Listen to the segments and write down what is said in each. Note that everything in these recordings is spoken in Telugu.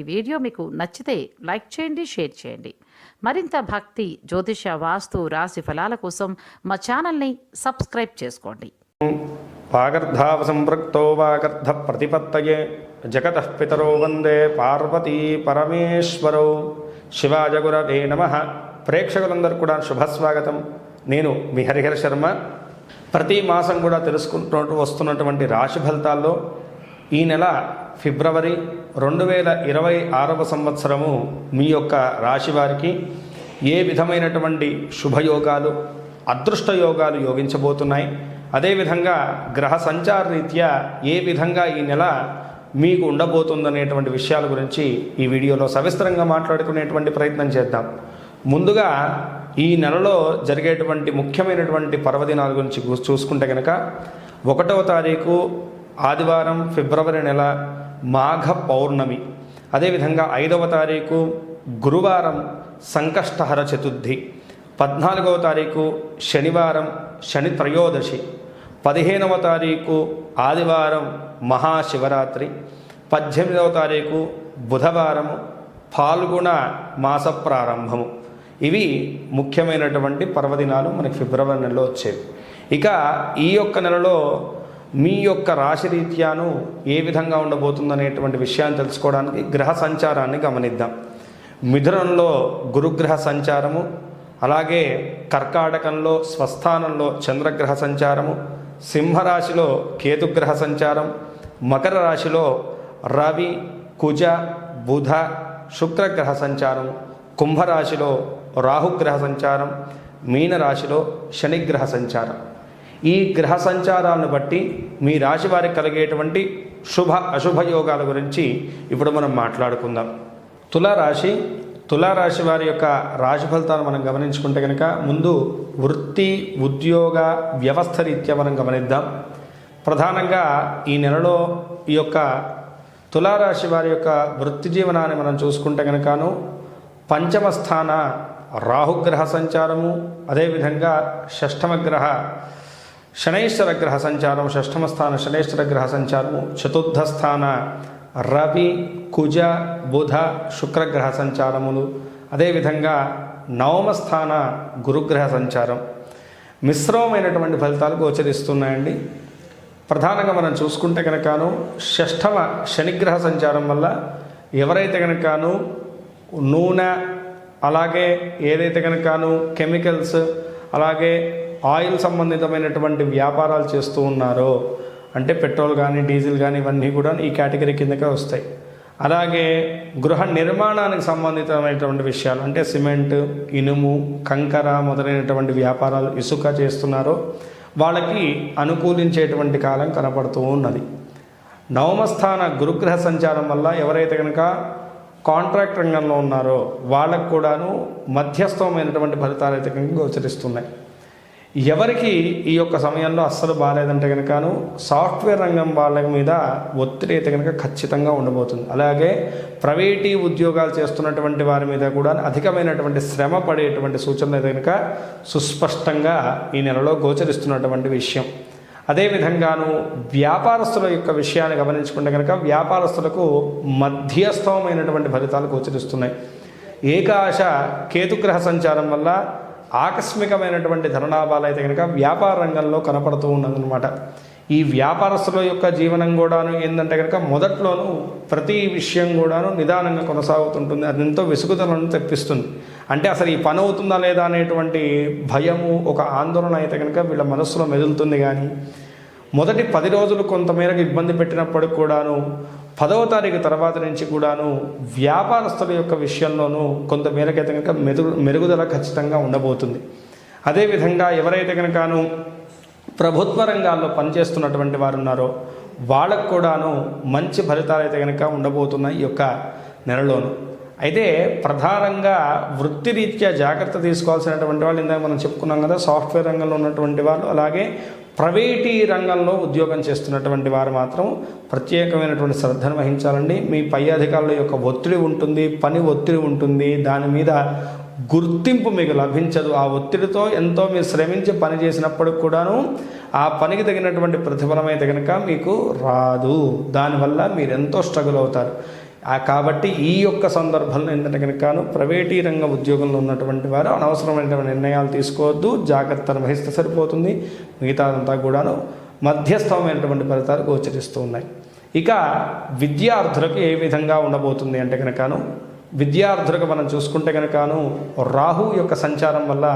ఈ వీడియో మీకు నచ్చితే లైక్ చేయండి షేర్ చేయండి. మరింత భక్తి జ్యోతిష వాస్తు రాశి ఫలాల కోసం మా ఛానల్ని సబ్స్క్రైబ్ చేసుకోండి. వాగర్ధావ సంపృక్తో వాగర్ధ ప్రతిపత్తయే జగత పితరో వందే పార్వతీ పరమేశ్వరౌ. శివాజగురవే నమ. ప్రేక్షకులందరూ కూడా శుభస్వాగతం. నేను మీ హరిహర శర్మ. ప్రతి మాసం కూడా తెలుసుకుంటూ వస్తున్నటువంటి రాశి ఫలితాల్లో ఈ నెల ఫిబ్రవరి రెండు వేల ఇరవై ఆరవ సంవత్సరము మీ యొక్క రాశి వారికి ఏ విధమైనటువంటి శుభయోగాలు అదృష్ట యోగాలు యోగించబోతున్నాయి. అదేవిధంగా గ్రహ సంచార రీత్యా ఏ విధంగా ఈ నెల మీకు ఉండబోతుందనేటువంటి విషయాల గురించి ఈ వీడియోలో సవిస్తరంగా మాట్లాడుకునేటువంటి ప్రయత్నం చేద్దాం. ముందుగా ఈ నెలలో జరిగేటువంటి ముఖ్యమైనటువంటి పర్వదినాల గురించి చూసుకుంటే కనుక ఒకటవ తారీఖు ఆదివారం ఫిబ్రవరి నెల మాఘ పౌర్ణమి. అదేవిధంగా ఐదవ తారీఖు గురువారం సంకష్టహర చతుర్థి. పద్నాలుగవ తారీఖు శనివారం శని త్రయోదశి. పదిహేనవ తారీఖు ఆదివారం మహాశివరాత్రి. పద్దెనిమిదవ తారీఖు బుధవారము పాల్గొన మాస ప్రారంభము. ఇవి ముఖ్యమైనటువంటి పర్వదినాలు మనకి ఫిబ్రవరి నెలలో వచ్చేవి. ఇక ఈ యొక్క నెలలో మీ యొక్క రాశి రీత్యాను ఏ విధంగా ఉండబోతుందనేటువంటి విషయాన్ని తెలుసుకోవడానికి గ్రహ సంచారాన్ని గమనిద్దాం. మిథునంలో గురుగ్రహ సంచారము అలాగే కర్కాటకంలో స్వస్థానంలో చంద్రగ్రహ సంచారము సింహరాశిలో కేతుగ్రహ సంచారం మకర రాశిలో రవి కుజ బుధ శుక్రగ్రహ సంచారం కుంభరాశిలో రాహుగ్రహ సంచారం మీనరాశిలో శనిగ్రహ సంచారం. ఈ గ్రహ సంచారాలను బట్టి మీ రాశి వారికి కలిగేటువంటి శుభ అశుభ యోగాల గురించి ఇప్పుడు మనం మాట్లాడుకుందాం. తులారాశి తులారాశి వారి యొక్క రాశి ఫలితాలు మనం గమనించుకుంటే కనుక ముందు వృత్తి ఉద్యోగ వ్యవస్థ రీత్యా మనం గమనిద్దాం. ప్రధానంగా ఈ నెలలో ఈ యొక్క తులారాశి వారి యొక్క వృత్తి జీవనాన్ని మనం చూసుకుంటే కనుకను పంచమ స్థాన రాహుగ్రహ సంచారము అదేవిధంగా షష్టమ గ్రహ శనైశ్వర గ్రహ సంచారం షష్ఠమ స్థాన శనైశ్వర గ్రహ సంచారము చతుర్థ స్థాన రవి కుజ బుధ శుక్రగ్రహ సంచారములు. అదేవిధంగా నవమ స్థాన గురుగ్రహ సంచారం. మిశ్రమమైనటువంటి ఫలితాలు గోచరిస్తున్నాయండి. ప్రధానంగా మనం చూసుకుంటే కనుకను షష్ఠమ శనిగ్రహ సంచారం వల్ల ఎవరైతే కనుకను నూనె అలాగే ఏదైతే కనుకను కెమికల్స్ అలాగే ఆయిల్ సంబంధితమైనటువంటి వ్యాపారాలు చేస్తూ ఉన్నారో అంటే పెట్రోల్ కానీ డీజిల్ కానీ ఇవన్నీ కూడా ఈ కేటగిరీ కిందకే వస్తాయి. అలాగే గృహ నిర్మాణానికి సంబంధితమైనటువంటి విషయాలు అంటే సిమెంట్ ఇనుము కంకర మొదలైనటువంటి వ్యాపారాలు ఇసుక చేస్తున్నారో వాళ్ళకి అనుకూలించేటువంటి కాలం కనపడుతూ ఉన్నది. నవమస్థాన గురుగ్రహ సంచారం వల్ల ఎవరైతే కనుక కాంట్రాక్ట్ రంగంలో ఉన్నారో వాళ్ళకు కూడాను మధ్యస్థమైనటువంటి ఫలితాలు అయితే కనుక గోచరిస్తున్నాయి. ఎవరికి ఈ యొక్క సమయంలో అస్సలు బాగాలేదంటే కనుకను సాఫ్ట్వేర్ రంగం వాళ్ళ మీద ఒత్తిడి అయితే కనుక ఖచ్చితంగా ఉండబోతుంది. అలాగే ప్రైవేటీ ఉద్యోగాలు చేస్తున్నటువంటి వారి మీద కూడా అధికమైనటువంటి శ్రమ పడేటువంటి సూచనలు అయితే కనుక సుస్పష్టంగా ఈ నెలలో గోచరిస్తున్నటువంటి విషయం. అదేవిధంగాను వ్యాపారస్తుల యొక్క విషయాన్ని గమనించుకుంటే కనుక వ్యాపారస్తులకు మధ్యస్థమైనటువంటి ఫలితాలు గోచరిస్తున్నాయి. ఏకాశ కేతుగ్రహ సంచారం వల్ల ఆకస్మికమైనటువంటి ధనలాభాలు అయితే కనుక వ్యాపార రంగంలో కనపడుతూ ఉన్నదనమాట ఈ వ్యాపారస్తుల యొక్క జీవనం కూడాను ఏంటంటే కనుక మొదట్లోనూ ప్రతి విషయం కూడాను నిదానంగా కొనసాగుతుంటుంది. అది ఎంతో విసుగుదలను తెప్పిస్తుంది. అంటే అసలు ఈ పని అవుతుందా లేదా అనేటువంటి భయము ఒక ఆందోళన అయితే కనుక వీళ్ళ మనస్సులో మెదులుతుంది కానీ మొదటి పది రోజులు కొంతమేరకు ఇబ్బంది పెట్టినప్పటికి కూడాను పదవ తారీఖు తర్వాత నుంచి కూడాను వ్యాపారస్తుల యొక్క విషయంలోనూ కొంత మేరకైతే కనుక మెరుగు మెరుగుదల ఖచ్చితంగా ఉండబోతుంది. అదేవిధంగా ఎవరైతే కనుకను ప్రభుత్వ రంగాల్లో పనిచేస్తున్నటువంటి వారు ఉన్నారో వాళ్ళకు కూడాను మంచి ఫలితాలు అయితే కనుక ఉండబోతున్నాయి ఈ యొక్క నెలలోను. అయితే ప్రధానంగా వృత్తిరీత్యా జాగ్రత్త తీసుకోవాల్సినటువంటి వాళ్ళు ఇందాక మనం చెప్పుకున్నాం కదా సాఫ్ట్వేర్ రంగంలో ఉన్నటువంటి వాళ్ళు అలాగే ప్రైవేటీ రంగంలో ఉద్యోగం చేస్తున్నటువంటి వారు మాత్రం ప్రత్యేకమైనటువంటి శ్రద్ధను వహించాలండి. మీ పై అధికారుల యొక్క ఒత్తిడి ఉంటుంది పని ఒత్తిడి ఉంటుంది. దాని మీద గుర్తింపు మీకు లభించదు. ఆ ఒత్తిడితో ఎంతో మీరు శ్రమించి పని చేసినప్పటికి కూడాను ఆ పనికి తగినటువంటి ప్రతిఫలం అయితే కనుక మీకు రాదు. దానివల్ల మీరు ఎంతో స్ట్రగుల్ అవుతారు. ఆ కాబట్టి ఈ యొక్క సందర్భంలో ఏంటంటే కనుకను ప్రైవేటీ రంగ ఉద్యోగంలో ఉన్నటువంటి వారు అనవసరమైనటువంటి నిర్ణయాలు తీసుకోవద్దు జాగ్రత్తను వహిస్తే సరిపోతుంది మిగతాదంతా కూడాను మధ్యస్థమైనటువంటి ఫలితాలు గోచరిస్తూ ఉన్నాయి. ఇక విద్యార్థులకు ఏ విధంగా ఉండబోతుంది అంటే కనుకను విద్యార్థులకు మనం చూసుకుంటే కనుకను రాహు యొక్క సంచారం వల్ల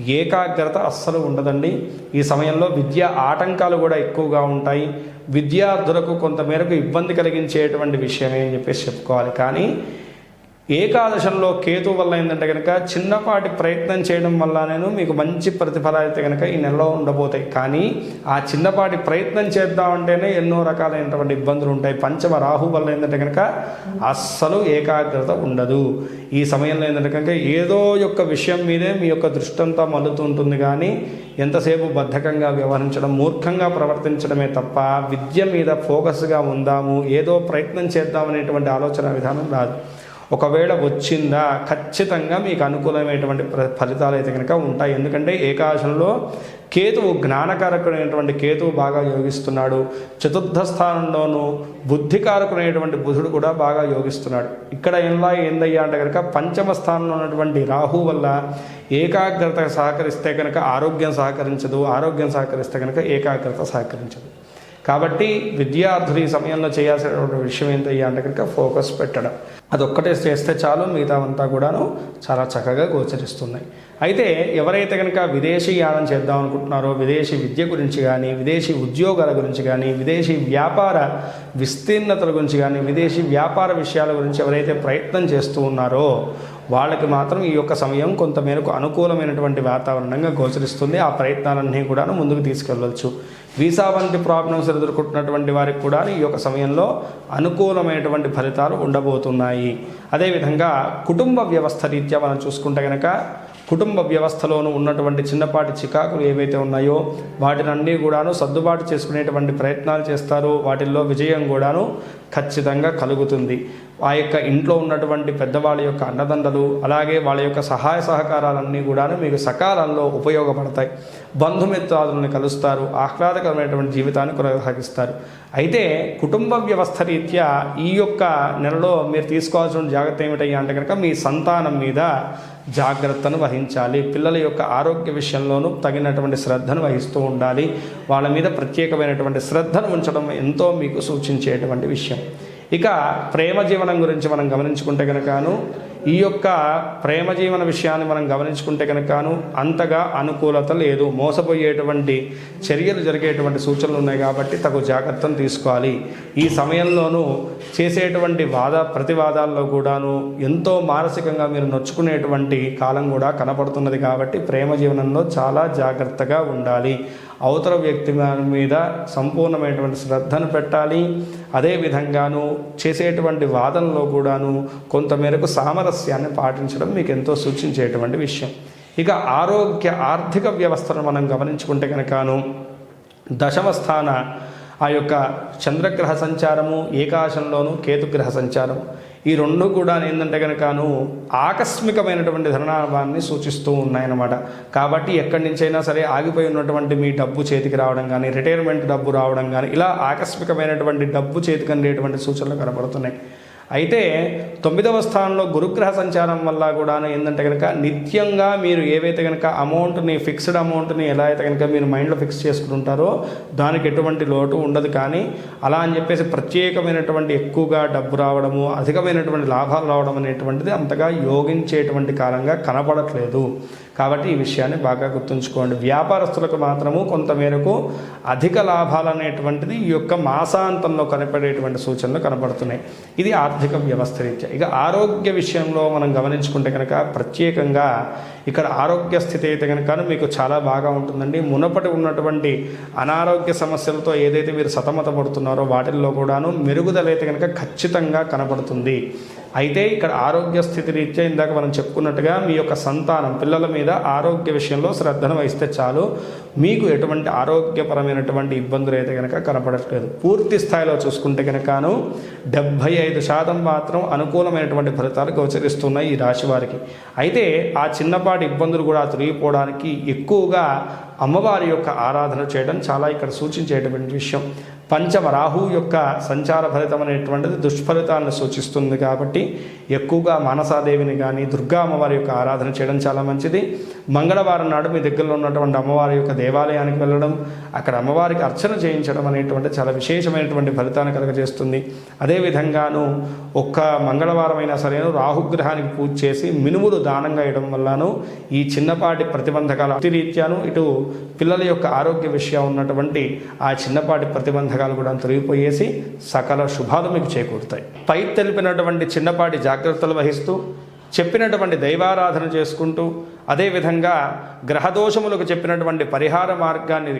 ఏకాగ్రత అస్సలు ఉండదండి. ఈ సమయంలో విద్యా ఆటంకాలు కూడా ఎక్కువగా ఉంటాయి. విద్యార్థులకు కొంతమేరకు ఇబ్బంది కలిగించేటువంటి విషయమే అని చెప్పేసి చెప్పుకోవాలి. కానీ ఏకాదశంలో కేతు వల్ల ఏంటంటే కనుక చిన్నపాటి ప్రయత్నం చేయడం వల్ల నేను మీకు మంచి ప్రతిఫలాలు అయితే కనుక ఈ నెలలో ఉండబోతాయి. కానీ ఆ చిన్నపాటి ప్రయత్నం చేద్దామంటేనే ఎన్నో రకాలైనటువంటి ఇబ్బందులు ఉంటాయి. పంచమ రాహు వల్ల ఏంటంటే కనుక అస్సలు ఏకాగ్రత ఉండదు. ఈ సమయంలో ఏంటంటే కనుక ఏదో యొక్క విషయం మీదే మీ యొక్క దృష్టంతా మల్లుతుంటుంది కానీ ఎంతసేపు బద్ధకంగా వ్యవహరించడం మూర్ఖంగా ప్రవర్తించడమే తప్ప విద్య మీద ఫోకస్గా ఉందాము ఏదో ప్రయత్నం చేద్దామనేటువంటి ఆలోచన విధానం రాదు. ఒకవేళ వచ్చిందా ఖచ్చితంగా మీకు అనుకూలమైనటువంటి ప్ర- ఫలితాలు అయితే కనుక ఉంటాయి. ఎందుకంటే ఏకాశంలో కేతువు జ్ఞానకారకుడైనటువంటి కేతువు బాగా యోగిస్తున్నాడు. చతుర్థ స్థానంలోనూ బుద్ధికారకుడైనటువంటి బుధుడు కూడా బాగా యోగిస్తున్నాడు. ఇక్కడ ఏంలా ఏందయ్యా అంటే కనుక పంచమ స్థానంలో ఉన్నటువంటి రాహు వల్ల ఏకాగ్రత సహకరిస్తే కనుక ఆరోగ్యం సహకరించదు. ఆరోగ్యం సహకరిస్తే కనుక ఏకాగ్రత సహకరించదు. కాబట్టి విద్యార్థులు ఈ సమయంలో చేయాల్సినటువంటి విషయం ఏంటయ్యా అంటే కనుక ఫోకస్ పెట్టడం. అదొక్కటే చేస్తే చాలు మిగతావంతా కూడాను చాలా చక్కగా గోచరిస్తున్నాయి. అయితే ఎవరైతే కనుక విదేశీ యానం చేద్దాం అనుకుంటున్నారో విదేశీ విద్య గురించి కానీ విదేశీ ఉద్యోగాల గురించి కానీ విదేశీ వ్యాపార విస్తీర్ణతల గురించి కానీ విదేశీ వ్యాపార విషయాల గురించి ఎవరైతే ప్రయత్నం చేస్తూ ఉన్నారో వాళ్ళకి మాత్రం ఈ యొక్క సమయం కొంతమేరకు అనుకూలమైనటువంటి వాతావరణంగా గోచరిస్తుంది. ఆ ప్రయత్నాలన్నీ కూడా ముందుకు తీసుకెళ్ళవచ్చు వీసా వంటి ప్రాబ్లమ్స్ ఎదుర్కొంటున్నటువంటి వారికి కూడా ఈ యొక్క సమయంలో అనుకూలమైనటువంటి ఫలితాలు ఉండబోతున్నాయి. అదేవిధంగా కుటుంబ వ్యవస్థ రీత్యా మనం చూసుకుంటే కనుక కుటుంబ వ్యవస్థలోనూ ఉన్నటువంటి చిన్నపాటి చికాకులు ఏవైతే ఉన్నాయో వాటినన్నీ కూడాను సర్దుబాటు చేసుకునేటువంటి ప్రయత్నాలు చేస్తారు. వాటిల్లో విజయం కూడాను ఖచ్చితంగా కలుగుతుంది. ఆ యొక్క ఇంట్లో ఉన్నటువంటి పెద్దవాళ్ళ యొక్క అండదండలు అలాగే వాళ్ళ యొక్క సహాయ సహకారాలన్నీ కూడాను మీకు సకాలంలో ఉపయోగపడతాయి. బంధుమిత్రాదులను కలుస్తారు ఆహ్లాదకరమైనటువంటి జీవితాన్ని కొనసాగిస్తారు. అయితే కుటుంబ వ్యవస్థ రీత్యా ఈ యొక్క నెలలో మీరు తీసుకోవాల్సిన జాగ్రత్త ఏమిటయ్యా అంటే కనుక మీ సంతానం మీద జాగ్రత్తను వహించాలి. పిల్లల యొక్క ఆరోగ్య విషయంలోనూ తగినటువంటి శ్రద్ధను వహిస్తూ ఉండాలి. వాళ్ళ మీద ప్రత్యేకమైనటువంటి శ్రద్ధను ఉంచడం ఎంతో మీకు సూచించేటువంటి విషయం. ఇక ప్రేమ జీవనం గురించి మనం గమనించుకుంటే కనుకను ఈ యొక్క ప్రేమ జీవన విషయాన్ని మనం గమనించుకుంటే కనుకను అంతగా అనుకూలత లేదు. మోసపోయేటువంటి చర్యలు జరిగేటువంటి సూచనలు ఉన్నాయి కాబట్టి తగు జాగ్రత్తను తీసుకోవాలి. ఈ సమయంలోనూ చేసేటువంటి వాద ప్రతివాదాల్లో కూడాను ఎంతో మానసికంగా మీరు నొచ్చుకునేటువంటి కాలం కూడా కనపడుతున్నది కాబట్టి ప్రేమ జీవనంలో చాలా జాగ్రత్తగా ఉండాలి. అవతల వ్యక్తి మీద సంపూర్ణమైనటువంటి శ్రద్ధను పెట్టాలి. అదేవిధంగాను చేసేటువంటి వాదనలో కూడాను కొంతమేరకు సామరస్యాన్ని పాటించడం మీకు ఎంతో సూచించేటువంటి విషయం. ఇక ఆరోగ్య ఆర్థిక వ్యవస్థను మనం గమనించుకుంటే కనుకను దశమ స్థాన ఆ యొక్క చంద్రగ్రహ సంచారము ఏకాశంలోను కేతుగ్రహ సంచారం ఈ రెండు కూడా ఏంటంటే కనుకను ఆకస్మికమైనటువంటి ధనలాభాన్ని సూచిస్తూ ఉన్నాయన్నమాట. కాబట్టి ఎక్కడి నుంచైనా సరే ఆగిపోయి ఉన్నటువంటి మీ డబ్బు చేతికి రావడం కానీ రిటైర్మెంట్ డబ్బు రావడం కానీ ఇలా ఆకస్మికమైనటువంటి డబ్బు చేతికి అందేటువంటి సూచనలు కనబడుతున్నాయి. అయితే తొమ్మిదవ స్థానంలో గురుగ్రహ సంచారం వల్ల కూడా ఏంటంటే కనుక నిత్యంగా మీరు ఏవైతే కనుక అమౌంట్ని ఫిక్స్డ్ అమౌంట్ని ఎలా అయితే కనుక మీరు మైండ్లో ఫిక్స్ చేసుకుంటారో దానికి ఎటువంటి లోటు ఉండదు. కానీ అలా అని చెప్పేసి ప్రత్యేకమైనటువంటి ఎక్కువగా డబ్బు రావడము అధికమైనటువంటి లాభాలు రావడం అనేటువంటిది అంతగా యోగించేటువంటి కాలంగా కనపడట్లేదు. కాబట్టి ఈ విషయాన్ని బాగా గుర్తుంచుకోండి. వ్యాపారస్తులకు మాత్రము కొంతమేరకు అధిక లాభాలు అనేటువంటిది ఈ యొక్క మాసాంతంలో కనపడేటువంటి సూచనలు కనబడుతున్నాయి ఇది ఆర్థిక వ్యవస్థ రీత్యా. ఇక ఆరోగ్య విషయంలో మనం గమనించుకుంటే కనుక ప్రత్యేకంగా ఇక్కడ ఆరోగ్య స్థితి అయితే కనుక మీకు చాలా బాగా ఉంటుందండి. మునపటి ఉన్నటువంటి అనారోగ్య సమస్యలతో ఏదైతే మీరు సతమతపడుతున్నారో వాటిల్లో కూడాను మెరుగుదల అయితే కనుక ఖచ్చితంగా కనపడుతుంది. అయితే ఇక్కడ ఆరోగ్య స్థితి రీత్యా ఇందాక మనం చెప్పుకున్నట్టుగా మీ యొక్క సంతానం పిల్లల మీద ఆరోగ్య విషయంలో శ్రద్ధను వహిస్తే చాలు. మీకు ఎటువంటి ఆరోగ్యపరమైనటువంటి ఇబ్బందులు అయితే కనుక కనపడట్లేదు. పూర్తి స్థాయిలో చూసుకుంటే కనుకను డెబ్భై ఐదు శాతం మాత్రం అనుకూలమైనటువంటి ఫలితాలు గోచరిస్తున్నాయి ఈ రాశి వారికి. అయితే ఆ చిన్నపాటి ఇబ్బందులు కూడా తొలగిపోవడానికి ఎక్కువగా అమ్మవారి యొక్క ఆరాధన చేయడం చాలా ఇక్కడ సూచించేటువంటి విషయం. పంచమ రాహు యొక్క సంచార ఫలితం అనేటువంటిది దుష్ఫలితాలను సూచిస్తుంది కాబట్టి ఎక్కువగా మానసాదేవిని కానీ దుర్గా అమ్మవారి యొక్క ఆరాధన చేయడం చాలా మంచిది. మంగళవారం నాడు మీ దగ్గరలో ఉన్నటువంటి అమ్మవారి యొక్క దేవాలయానికి వెళ్ళడం అక్కడ అమ్మవారికి అర్చన చేయించడం అనేటువంటి చాలా విశేషమైనటువంటి ఫలితాన్ని కలుగజేస్తుంది. అదేవిధంగాను ఒక్క మంగళవారం అయినా సరే రాహుగ్రహానికి పూజ చేసి మినుములు దానంగా ఇవ్వడం వల్లను ఈ చిన్నపాటి ప్రతిబంధకాల అతిరీత్యాను ఇటు పిల్లల యొక్క ఆరోగ్య విషయం ఉన్నటువంటి ఆ చిన్నపాటి ప్రతిబంధకాలు కూడా తొలగిపోయేసి సకల శుభాలు మీకు చేకూరుతాయి. పై తెలిపినటువంటి చిన్నపాటి జాగ్రత్తలు వహిస్తూ చెప్పినటువంటి దైవారాధన చేసుకుంటూ అదేవిధంగా గ్రహదోషములకు చెప్పినటువంటి పరిహార మార్గాన్ని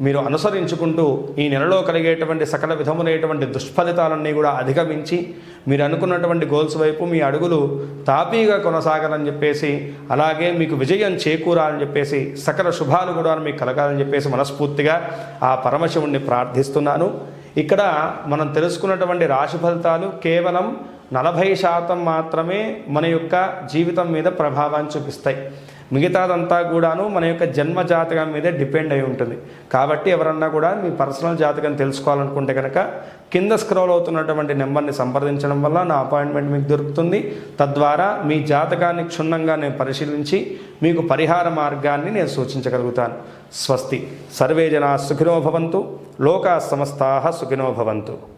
మీరు అనుసరించుకుంటూ ఈ నెలలో కలిగేటువంటి సకల విధములైనటువంటి దుష్ఫలితాలన్నీ కూడా అధిగమించి మీరు అనుకున్నటువంటి గోల్స్ వైపు మీ అడుగులు తాపీగా కొనసాగాలని చెప్పేసి అలాగే మీకు విజయం చేకూరాలని చెప్పేసి సకల శుభాలు కూడా మీకు కలగాలని చెప్పేసి మనస్ఫూర్తిగా ఆ పరమశివుణ్ణి ప్రార్థిస్తున్నాను. ఇక్కడ మనం తెలుసుకున్నటువంటి రాశి ఫలితాలు కేవలం నలభై శాతం మాత్రమే మన యొక్క జీవితం మీద ప్రభావాన్ని చూపిస్తాయి. మిగతాదంతా కూడాను మన యొక్క జన్మ జాతకం మీదే డిపెండ్ అయి ఉంటుంది. కాబట్టి ఎవరన్నా కూడా మీ పర్సనల్ జాతకం తెలుసుకోవాలనుకుంటే కనుక కింద స్క్రోల్ అవుతున్నటువంటి నెంబర్ని సంప్రదించడం వల్ల నా అపాయింట్మెంట్ మీకు దొరుకుతుంది. తద్వారా మీ జాతకాన్ని క్షుణ్ణంగా నేను పరిశీలించి మీకు పరిహార మార్గాన్ని నేను సూచించగలుగుతాను. స్వస్తి. సర్వే జనా సుఖినో భవంతు. లోకా సమస్తా సుఖినో భవంతు.